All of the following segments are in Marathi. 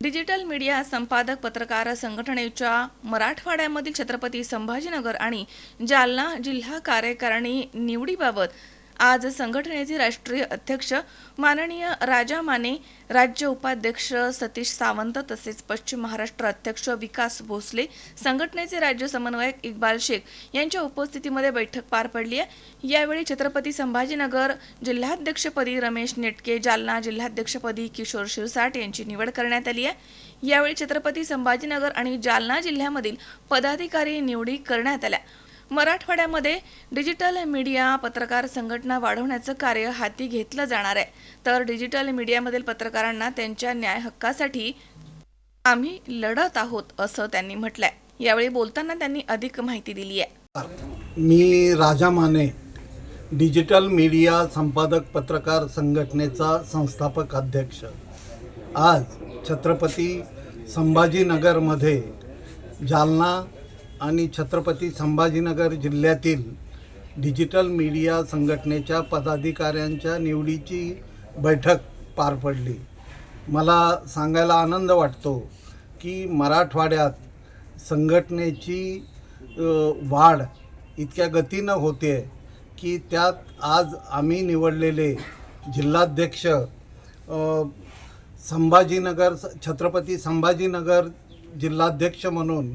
डिजिटल मीडिया संपादक पत्रकार संघटनेच्या मराठवाड्यामधील छत्रपती संभाजीनगर आणि जालना जिल्हा कार्यकारिणी निवडीबाबत आज संघटनेचे राष्ट्रीय अध्यक्ष माननीय राजा माने राज्य उपाध्यक्ष सतीश सावंत तसेच पश्चिम महाराष्ट्र अध्यक्ष विकास भोसले संघटनेचे राज्य समन्वयक इक्बाल शेख यांच्या उपस्थितीमध्ये बैठक पार पडली आहे. यावेळी छत्रपती संभाजीनगर जिल्हाध्यक्षपदी रमेश नेटके जालना जिल्हाध्यक्षपदी किशोर शिरसाट यांची निवड करण्यात आली आहे. यावेळी छत्रपती संभाजीनगर आणि जालना जिल्ह्यामधील पदाधिकारी निवडी करण्यात आल्या. मराठवाड्यामध्ये डिजिटल मीडिया पत्रकार संघटना वाढवण्याचं कार्य हाती घेतलं जाणार आहे. तर डिजिटल मीडियामधील पत्रकारांना त्यांच्या न्याय हक्कासाठी आम्ही लढत आहोत असं त्यांनी म्हटलंय. यावेळी बोलताना त्यांनी अधिक माहिती दिली आहे. मी राजा माने डिजिटल मीडिया संपादक पत्रकार संघटनेचा संस्थापक अध्यक्ष. आज छत्रपती संभाजीनगरमध्ये जालना आणि छत्रपती संभाजीनगर जिल्ह्यातील डिजिटल मीडिया संघटनेच्या पदाधिकाऱ्यांच्या निवडीची बैठक पार पडली. मला सांगायला आनंद वाटतो की मराठवाड्यात संघटनेची वाढ इतक्या गतीनं होते की त्यात आज आम्ही निवडलेले जिल्हाध्यक्ष संभाजीनगर छत्रपती संभाजीनगर जिल्हाध्यक्ष म्हणून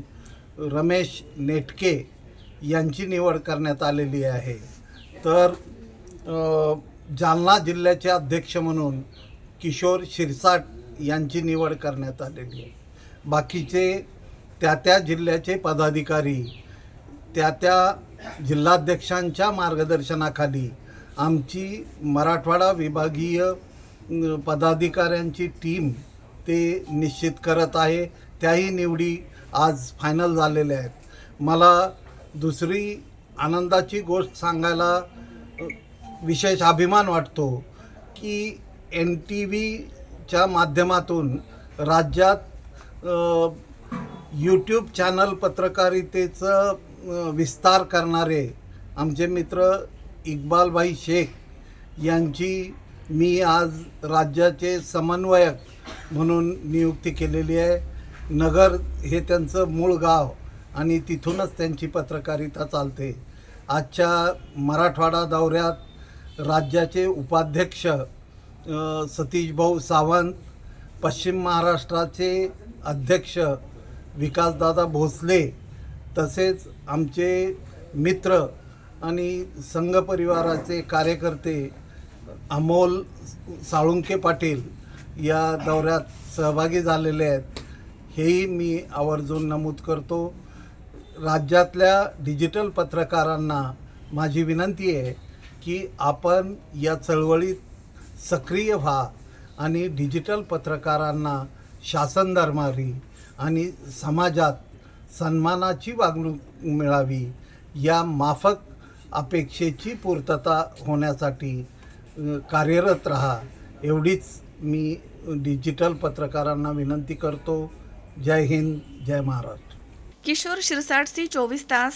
रमेश नेटके यांची निवड करण्यात आलेली आहे. तर जालना जिल्ह्याचे अध्यक्ष म्हणून किशोर शिरसाट यांची निवड करण्यात आलेली आहे. बाकीचे त्या त्या जिल्ह्याचे पदाधिकारी त्या त्या जिल्हाध्यक्षांच्या मार्गदर्शनाखाली आमची मराठवाडा विभागीय पदाधिकाऱ्यांची टीम ते निश्चित करत आहे. त्याही निवडी आज फायनल झालेले आहेत. मला दुसरी आनंदाची गोष्ट सांगायला विशेष अभिमान वाटतो की एन टी व्हीच्या माध्यमातून राज्यात यूट्यूब चॅनल पत्रकारितेचं विस्तार करणारे आमचे मित्र इक्बालभाई शेख यांची मी आज राज्याचे समन्वयक म्हणून नियुक्ती केलेली आहे. नगर हे त्यांचं मूळ गाव आणि तिथूनच त्यांची पत्रकारिता चालते. आजच्या मराठवाडा दौऱ्यात राज्याचे उपाध्यक्ष सतीशभाऊ सतीश भाऊ सावंत पश्चिम महाराष्ट्राचे अध्यक्ष विकासदादा भोसले तसेच आमचे मित्र आणि संघ परिवाराचे कार्यकर्ते अमोल साळुंके पाटील या दौऱ्यात सहभागी झालेले आहेत. हेही मी आवर्जून नमूद करतो. राज्यातल्या डिजिटल पत्रकारांना माझी विनंती आहे की आपण या चळवळीत सक्रिय व्हा आणि डिजिटल पत्रकारांना शासन दरमारी आणि समाजात सन्मानाची वागणूक मिळावी या माफक अपेक्षेची पूर्तता होण्यासाठी कार्यरत रहा. एवढीच मी डिजिटल पत्रकारांना विनंती करतो. जय हिंद जय महाराष्ट्र. किशोर शिरसाटसी चोवीस तास